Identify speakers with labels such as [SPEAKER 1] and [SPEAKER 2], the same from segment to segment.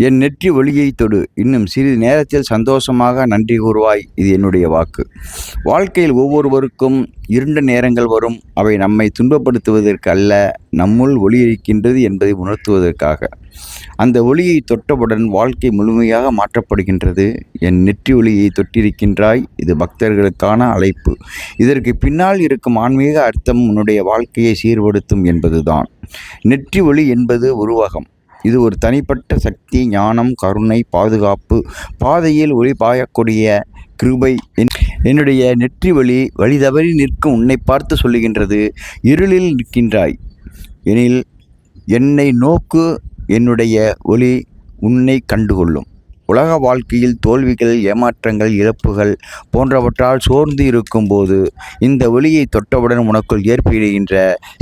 [SPEAKER 1] என் நெற்றி ஒளியை தொடு. இன்னும் சிறிது நேரத்தில் சந்தோஷமாக நன்றி கூறுவாய். இது என்னுடைய வாக்கு. வாழ்க்கையில் ஒவ்வொருவருக்கும் இருண்ட நேரங்கள் வரும். அவை நம்மை துன்பப்படுத்துவதற்கு அல்ல நம்முள் ஒளி இருக்கின்றது என்பதை உணர்த்துவதற்காக. அந்த ஒளியை தொட்டவுடன் வாழ்க்கை முழுமையாக மாற்றப்படுகின்றது. என் நெற்றி ஒளியை தொட்டிருக்கின்றாய். இது பக்தர்களுக்கான அழைப்பு. இதற்கு பின்னால் இருக்கும் ஆன்மீக அர்த்தம் உன்னுடைய வாழ்க்கையை சீர்படுத்தும் என்பதுதான். நெற்றி ஒளி என்பது உருவகம். இது ஒரு தனிப்பட்ட சக்தி ஞானம் கருணை பாதுகாப்பு. பாதையில் ஒளி பாயக்கூடிய கிருபை என் என்னுடைய நெற்றி வழி வழி தவறி நிற்கும் உன்னை பார்த்து சொல்லுகின்றது. இருளில் நிற்கின்றாய். எனில் என்னை நோக்கு என்னுடைய ஒளி உன்னை கண்டுகொள்ளும். உலக வாழ்க்கையில் தோல்விகள் ஏமாற்றங்கள் இழப்புகள் போன்றவற்றால் சோர்ந்து இருக்கும்போது இந்த ஒளியை தொட்டவுடன் உனக்குள் ஏற்படுகின்ற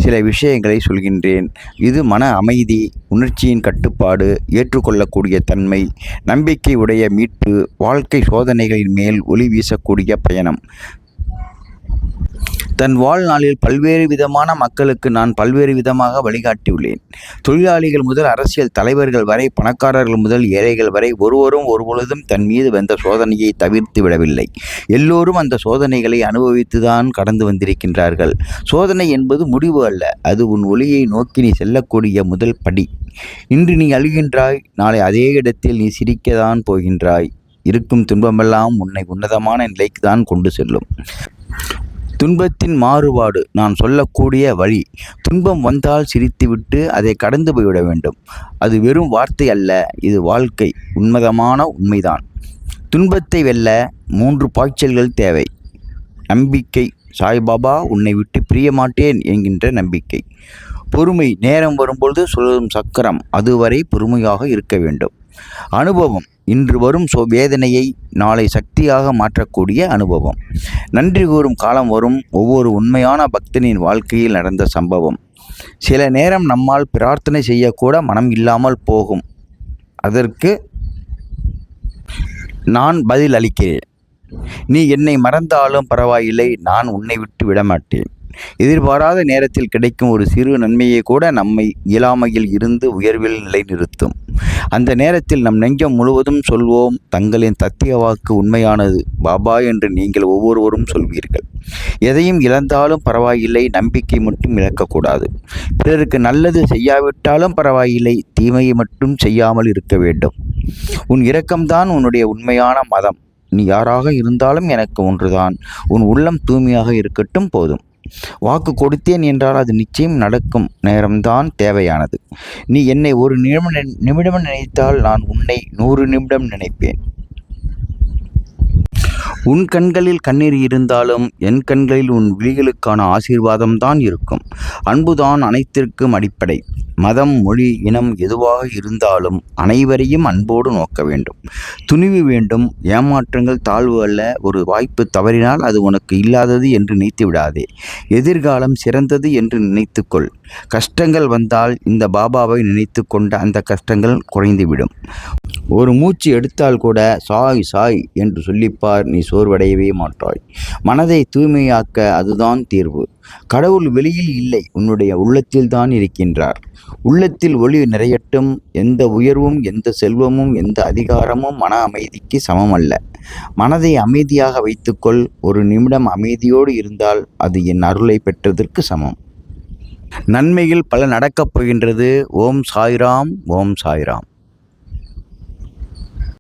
[SPEAKER 1] சில விஷயங்களை சொல்கின்றேன். இது மன அமைதி உணர்ச்சியின் கட்டுப்பாடு ஏற்றுக்கொள்ளக்கூடிய தன்மை நம்பிக்கை உடைய மீட்பு வாழ்க்கை சோதனைகளின் மேல் ஒளி வீசக்கூடிய பயணம். தன் வாழ்நாளில் பல்வேறு விதமான மக்களுக்கு நான் பல்வேறு விதமாக வழிகாட்டியுள்ளேன். தொழிலாளிகள் முதல் அரசியல் தலைவர்கள் வரை பணக்காரர்கள் முதல் ஏழைகள் வரை ஒருவரும் ஒருபொழுதும் தன் மீது வந்த சோதனையை தவிர்த்து விடவில்லை. எல்லோரும் அந்த சோதனைகளை அனுபவித்துதான் கடந்து வந்திருக்கின்றார்கள். சோதனை என்பது முடிவு அல்ல அது உன் ஒளியை நோக்கி நீ செல்லக்கூடிய முதல் படி. இன்று நீ அழுகின்றாய் நாளை அதே இடத்தில் நீ சிரிக்கதான் போகின்றாய். இருக்கும் துன்பமெல்லாம் உன்னை உன்னதமான நிலைக்கு தான் கொண்டு செல்லும். துன்பத்தின் மாறுபாடு நான் சொல்லக்கூடிய வழி. துன்பம் வந்தால் சிரித்துவிட்டு அதை கடந்து போய்விட வேண்டும். அது வெறும் வார்த்தை அல்ல இது வாழ்க்கை. உண்மதமான உண்மைதான். துன்பத்தை வெல்ல மூன்று பாய்ச்சல்கள் தேவை. நம்பிக்கை. சாய்பாபா உன்னை விட்டு பிரிய மாட்டேன் என்கின்ற நம்பிக்கை. பொறுமை. நேரம் வரும்பொழுது சொல்லும் சக்கரம். அதுவரை பொறுமையாக இருக்க வேண்டும். அனுபவம். இன்று வரும் சோ வேதனையை நாளை சக்தியாக மாற்றக்கூடிய அனுபவம். நன்றி கூறும் காலம் வரும். ஒவ்வொரு உண்மையான பக்தனின் வாழ்க்கையில் நடந்த சம்பவம். சில நேரம் நம்மால் பிரார்த்தனை செய்யக்கூட மனம் இல்லாமல் போகும். அதற்கு நான் பதில் அளிக்கிறேன் நீ என்னை மறந்தாலும் பரவாயில்லை. நான் உன்னை விட்டு விடமாட்டேன். எதிர்பாராத நேரத்தில் கிடைக்கும் ஒரு சிறு நன்மையை கூட நம்மை இயலாமையில் இருந்து உயர்வில் நிலைநிறுத்தும். அந்த நேரத்தில் நம் நெஞ்சம் முழுவதும் சொல்வோம் தங்களின் தத்திய வாக்கு உண்மையானது. பாபா என்று நீங்கள் ஒவ்வொருவரும் சொல்வீர்கள். எதையும் இழந்தாலும் பரவாயில்லை நம்பிக்கை மட்டும் இழக்கக்கூடாது. பிறருக்கு நல்லது செய்யாவிட்டாலும் பரவாயில்லை தீமையை மட்டும் செய்யாமல் இருக்க வேண்டும். உன் இரக்கம்தான் உன்னுடைய உண்மையான மதம். நீ யாராக இருந்தாலும் எனக்கு ஒன்றுதான். உன் உள்ளம் தூய்மையாக இருக்கட்டும் போதும். வாக்கு கொடுத்தேன் என்றால் அது நிச்சயம் நடக்கும். நேரம்தான் தேவையானது. நீ என்னை ஒரு நிமிடம் நிமிடம் நினைத்தால் நான் உன்னை நூறு நிமிடம் நினைப்பேன். உன் கண்களில் கண்ணீர் இருந்தாலும் என் கண்களில் உன் விழிகளுக்கான ஆசீர்வாதம் தான் இருக்கும். அன்புதான் அனைத்திற்கும் அடிப்படை. மதம் மொழி இனம் எதுவாக இருந்தாலும் அனைவரையும் அன்போடு நோக்க வேண்டும். துணிவு வேண்டும். ஏமாற்றங்கள் தாழ்வு அல்ல. ஒரு வாய்ப்பு தவறினால் அது உனக்கு இல்லாதது என்று நினைத்து விடாதே. எதிர்காலம் சிறந்தது என்று நினைத்துக்கொள். கஷ்டங்கள் வந்தால் இந்த பாபாவை நினைத்து கொண்ட அந்த கஷ்டங்கள் குறைந்துவிடும். ஒரு மூச்சு எடுத்தால் கூட சாய் சாய் என்று சொல்லிப்பார். நீ சோர்வடையவே மாட்டாய். மனதை தூய்மையாக்க அதுதான் தீர்வு. கடவுள் வெளியில் இல்லை. உன்னுடைய உள்ளத்தில் தான் இருக்கின்றார். உள்ளத்தில் ஒளி நிறையட்டும் எந்த உயர்வும் எந்த செல்வமும் எந்த அதிகாரமும் மன அமைதிக்கு சமம் அல்ல மனதை அமைதியாக வைத்துக்கொள் ஒரு நிமிடம் அமைதியோடு இருந்தால் அது என் அருளை பெற்றதற்கு சமம். நன்மையில் பல நடக்கப் போகின்றது. ஓம் சாய்ராம் ஓம் சாய்ராம்.